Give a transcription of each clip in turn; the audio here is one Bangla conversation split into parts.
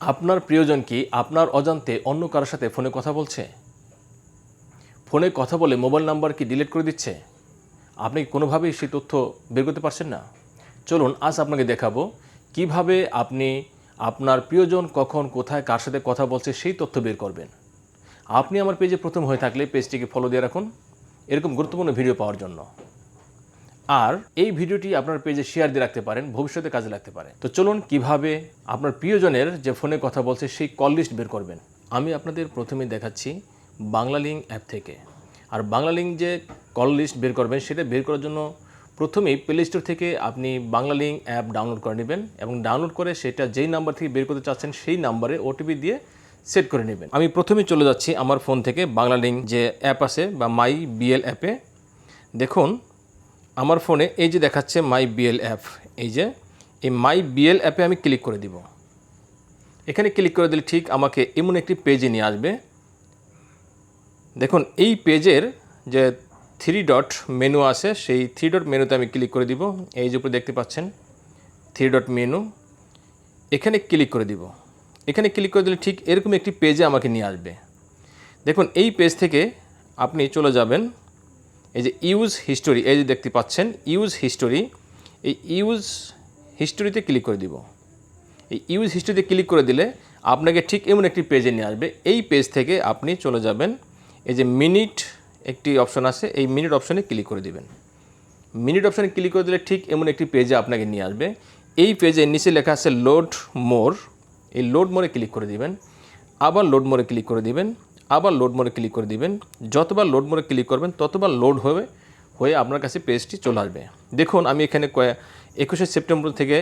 আপনার প্রিয়জন কি আপনার অজান্তে অন্য কারোর সাথে ফোনে কথা বলছে? ফোনে কথা বলে মোবাইল নাম্বার কি ডিলিট করে দিচ্ছে? আপনি কোনোভাবেই সেই তথ্য বের করতে পারছেন না? চলুন, আজ আপনাকে দেখাবো কীভাবে আপনি আপনার প্রিয়জন কখন, কোথায়, কার সাথে কথা বলছে সেই তথ্য বের করবেন। আপনি আমার পেজে প্রথম হয়ে থাকলে পেজটিকে ফলো দিয়ে রাখুন। এরকম গুরুত্বপূর্ণ ভিডিও পাওয়ার জন্য। আর এই ভিডিওটি আপনার পেজে শেয়ার দিয়ে রাখতে পারেন, ভবিষ্যতে কাজে লাগতে পারে। তো চলুন কীভাবে আপনার প্রিয়জনের যে ফোনে কথা বলছে, সেই কল লিস্ট বের করবেন। আমি আপনাদের প্রথমে দেখাচ্ছি বাংলা লিঙ্ক অ্যাপ থেকে। আর বাংলা লিঙ্ক যে কল লিস্ট বের করবেন, সেটা বের করার জন্য প্রথমেই প্লে স্টোর থেকে আপনি বাংলা লিঙ্ক অ্যাপ ডাউনলোড করে নেবেন এবং ডাউনলোড করে সেটা যেই নাম্বার থেকে বের করতে চাচ্ছেন, সেই নাম্বারে ওটিপি দিয়ে সেট করে নেবেন। আমি প্রথমে চলে যাচ্ছি আমার ফোন থেকে বাংলা লিঙ্ক যে অ্যাপ আছে বা মাই বিএল অ্যাপে দেখুন আমার ফোনে এই যে দেখাচ্ছে মাই বিএল অ্যাপ এই যে, এই মাই বিএল অ্যাপে আমি ক্লিক করে দিব। এখানে ক্লিক করে দিলে ঠিক আমাকে এমন একটি পেজে নিয়ে আসবে। দেখুন, এই পেজের যে থ্রি ডট মেনু আছে, সেই থ্রি ডট মেনুতে আমি ক্লিক করে দিব। এই যে উপরে দেখতে পাচ্ছেন থ্রি ডট মেনু এখানে ক্লিক করে দিব। এখানে ক্লিক করে দিলে ঠিক এরকম একটি পেজে আমাকে নিয়ে আসবে। দেখুন, এই পেজ থেকে আপনি চলে যাবেন। এই যে ইউজ হিস্টোরি, এই যে দেখতে পাচ্ছেন, ইউজ হিস্টোরি, এই ইউজ হিস্টোরিতে ক্লিক করে দিব। এই ইউজ হিস্টোরিতে ক্লিক করে দিলে আপনাকে ঠিক এমন একটি পেজে নিয়ে আসবে। এই পেজ থেকে আপনি চলে যাবেন, এই যে মিনিট একটি অপশন আছে, এই মিনিট অপশনে ক্লিক করে দিবেন। মিনিট অপশনে ক্লিক করে দিলে ঠিক এমন একটি পেজে আপনাকে নিয়ে আসবে। এই পেজে নিচে লেখা আছে লোড মোর, এই লোড মোরে ক্লিক করে দিবেন। আবার লোড মোরে ক্লিক করে দিবেন। আবার লোড মোড়ে ক্লিক করে দিবেন। যতবার লোড মোড়ে ক্লিক করবেন, ততবার লোড হবে, হয়ে আপনার কাছে পেজটি চলে আসবে। দেখুন, আমি এখানে কয়ে একুশে সেপ্টেম্বর থেকে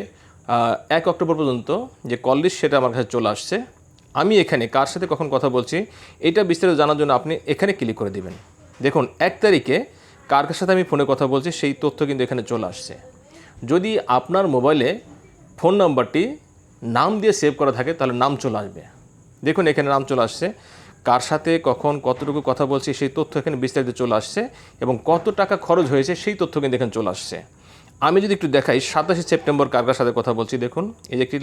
এক অক্টোবর পর্যন্ত যে কল লিস্ট সেটা আমার কাছে চলে আসছে। আমি এখানে কার সাথে কখন কথা বলছি, এটা বিস্তারিত জানার জন্য আপনি এখানে ক্লিক করে দিবেন। দেখুন, এক তারিখে কার কার সাথে আমি ফোনে কথা বলছি, সেই তথ্য কিন্তু এখানে চলে আসছে। যদি আপনার মোবাইলে ফোন নাম্বারটি নাম দিয়ে সেভ করা থাকে, তাহলে নাম চলে আসবে। দেখুন, এখানে নাম চলে আসছে। কার সাথে, কখন, কতটুকু কথা বলছি, সেই তথ্য এখানে বিস্তারিত চলে আসছে এবং কত টাকা খরচ হয়েছে, সেই তথ্য কিন্তু এখানে চলে আসছে। আমি যদি একটু দেখাই, সাতাশে সেপ্টেম্বর কার সাথে কথা বলছি দেখুন, এই যে একটি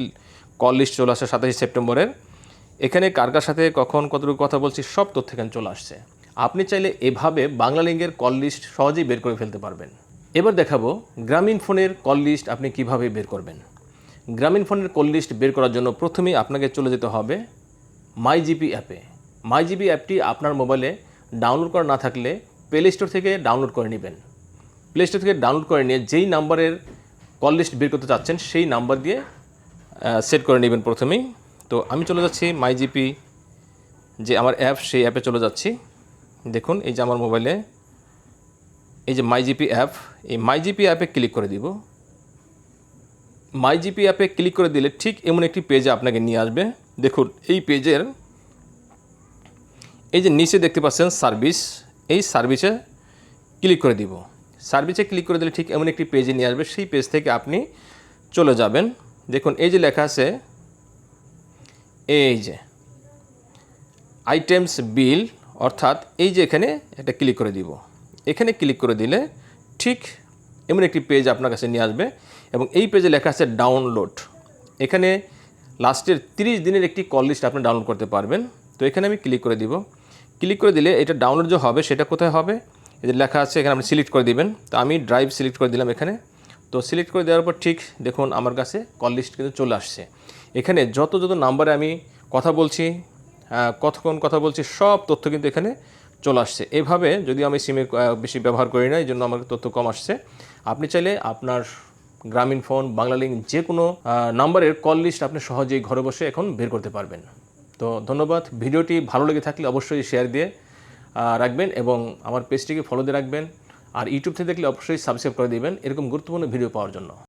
কল লিস্ট চলে আসছে সাতাশে সেপ্টেম্বরের। এখানে কার কার সাথে, কখন, কতটুকু কথা বলছি, সব তথ্য এখানে চলে আসছে। আপনি চাইলে এভাবে বাংলা লিঙ্গের কল লিস্ট সহজেই বের করে ফেলতে পারবেন। এবার দেখাবো, গ্রামীণ ফোনের কল লিস্ট আপনি কীভাবে বের করবেন। গ্রামীণ ফোনের কল লিস্ট বের করার জন্য প্রথমেই আপনাকে চলে যেতে হবে মাই জিপি অ্যাপে। মাই জিপি অ্যাপটি আপনার মোবাইলে ডাউনলোড করা না থাকলে প্লে স্টোর থেকে ডাউনলোড করে নেবেন। প্লে স্টোর থেকে ডাউনলোড করে নিয়ে যেই নাম্বারের কল লিস্ট বের করতে চাচ্ছেন, সেই নাম্বার দিয়ে সেট করে নেবেন প্রথমেই। তো আমি চলে যাচ্ছি মাই জিপি যে আমার অ্যাপ সেই অ্যাপে চলে যাচ্ছি। দেখুন, এই যে আমার মোবাইলে, এই যে মাই জিপি অ্যাপ এই মাই জিপি অ্যাপে ক্লিক করে দিব। মাই জিপি অ্যাপে ক্লিক করে দিলে ঠিক এমন একটি পেজে আপনাকে নিয়ে আসবে। দেখুন, এই পেজের এই যে নিচে দেখতে পাচ্ছেন সার্ভিস, এই সার্ভিসে ক্লিক করে দিব। সার্ভিসে ক্লিক করে দিলে ঠিক এমন একটি পেজে নিয়ে আসবে, সেই পেজ থেকে আপনি চলে যাবেন। দেখুন, এই যে লেখা আছে, এই যে আইটেমস বিল, অর্থাৎ এই যে এখানে একটা ক্লিক করে দিব। এখানে ক্লিক করে দিলে ঠিক এমন একটি পেজ আপনার কাছে নিয়ে আসবে এবং এই পেজে লেখা আছে ডাউনলোড। এখানে লাস্টের 30 দিনের একটি কল লিস্ট আপনি ডাউনলোড করতে পারবেন। তো এখানে আমি ক্লিক করে দিব। ক্লিক করে দিলে এটা ডাউনলোড যে হবে, সেটা কোথায় হবে? যে লেখা আছে, এখানে আপনি সিলেক্ট করে দিবেন। তো আমি ড্রাইভ সিলেক্ট করে দিলাম এখানে। তো সিলেক্ট করে দেওয়ার পর ঠিক দেখুন আমার কাছে কল লিস্ট কিন্তু চলে আসছে। এখানে যত যত নাম্বারে আমি কথা বলছি কতক্ষণ কথা বলছি, সব তথ্য কিন্তু এখানে চলে আসছে। এভাবে যদি আমি সিমে বেশি ব্যবহার করি না, এই জন্য আমার তথ্য কম আসছে। আপনি চাইলে আপনার গ্রামীণ ফোন বাংলা লিঙ্ক যে কোনো নাম্বারের কল লিস্ট আপনি সহজেই ঘরে বসে এখন বের করতে পারবেন। তো ধন্যবাদ। ভিডিওটি ভালো লেগে থাকলে অবশ্যই শেয়ার দিয়ে রাখবেন এবং আমার পেজটিকে ফলো দিয়ে রাখবেন। আর ইউটিউব থেকে দেখলে অবশ্যই সাবস্ক্রাইব করে দেবেন। এরকম গুরুত্বপূর্ণ ভিডিও পাওয়ার জন্য।